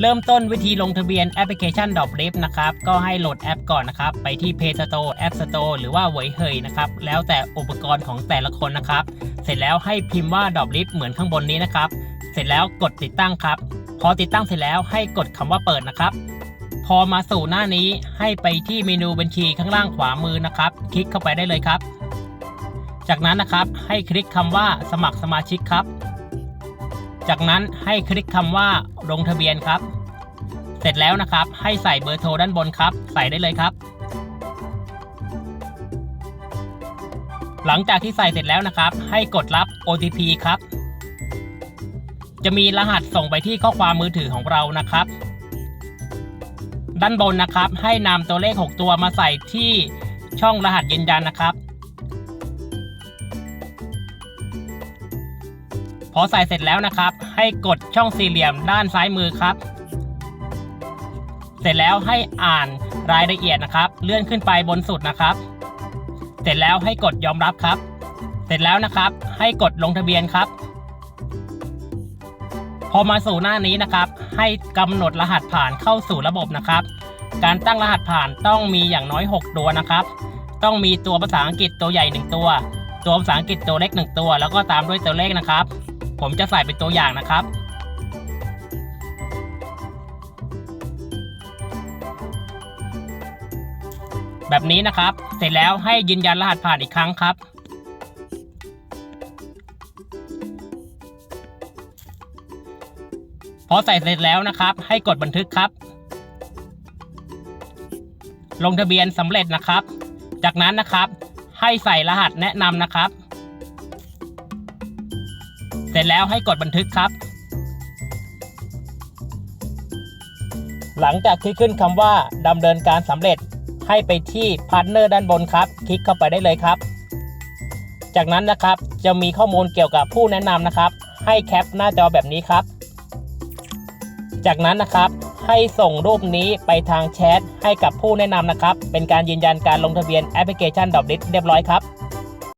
เริ่มต้นวิธีลงทะเบียนแอปพลิเคชัน d o p l i f t นะครับ ก็ให้โหลดแอปก่อนนะครับ ไปที่ Play Store App Store หรือว่าเวเฮยนะครับ แล้วแต่อุปกรณ์ของแต่ละคนนะครับ เสร็จแล้วให้พิมพ์ว่า d o p l i f t เหมือนข้างบนนี้นะครับ เสร็จแล้วกดติดตั้งครับ พอติดตั้งเสร็จแล้วให้กดคำว่าเปิดนะครับ พอมาสู่หน้านี้ให้ไปที่เมนูบัญชีข้างล่างขวามือนะครับ คลิกเข้าไปได้เลยครับ จากนั้นนะครับให้คลิกคำว่าสมัครสมาชิกครับ จากนั้นให้คลิกคำว่าลงทะเบียนครับ เสร็จแล้วนะครับ ให้ใส่เบอร์โทรด้านบนครับ ใส่ได้เลยครับ หลังจากที่ใส่เสร็จแล้วนะครับ ให้กดรับ OTP ครับ จะมีรหัสส่งไปที่ข้อความมือถือของเรานะครับ ด้านบนนะครับ ให้นำตัวเลข 6 ตัวมาใส่ที่ช่องรหัสยืนยันนะครับ อใส่เสร็จแล้วนะครับ ให้กดช่องสี่เหลี่ยมด้านซ้ายมือครับ เสร็จแล้วให้อ่านรายละเอียดนะครับ เลื่อนขึ้นไปบนสุดนะครับ เสร็จแล้วให้กดยอมรับครับ เสร็จแล้วนะครับ ให้กดลงทะเบียนครับ พอมาสู่หน้านี้นะครับ ให้กำหนดรหัสผ่านเข้าสู่ระบบนะครับ การตั้งรหัสผ่านต้องมีอย่างน้อย 6 ตัวนะครับ ต้องมีตัวภาษาอังกฤษตัวใหญ่ 1 ตัวตัวภาษาอังกฤษตัวเล็ก 1 ตัว แล้วก็ตามด้วยตัวเลขนะครับ ผมจะใส่เป็นตัวอย่างนะครับ แบบนี้นะครับ เสร็จแล้วให้ยืนยันรหัสผ่านอีกครั้งครับ พอใส่เสร็จแล้วนะครับ ให้กดบันทึกครับ ลงทะเบียนสำเร็จนะครับ จากนั้นนะครับ ให้ใส่รหัสแนะนำนะครับ ร็จแล้วให้กดบันทึกครับ หลังจากที่ขึ้นคำว่าดำเนินการสำเร็จให้ไปที่พาร์ทเนอร์ด้านบนครับ คลิกเข้าไปได้เลยครับ จากนั้นนะครับจะมีข้อมูลเกี่ยวกับผู้แนะนำนะครับ ให้แคปหน้าจอแบบนี้ครับ จากนั้นนะครับให้ส่งรูปนี้ไปทางแชทให้กับผู้แนะนำนะครับ เป็นการยืนยันการลงทะเบียนแอปพลิเคชันดอบลิสเรียบร้อยครับ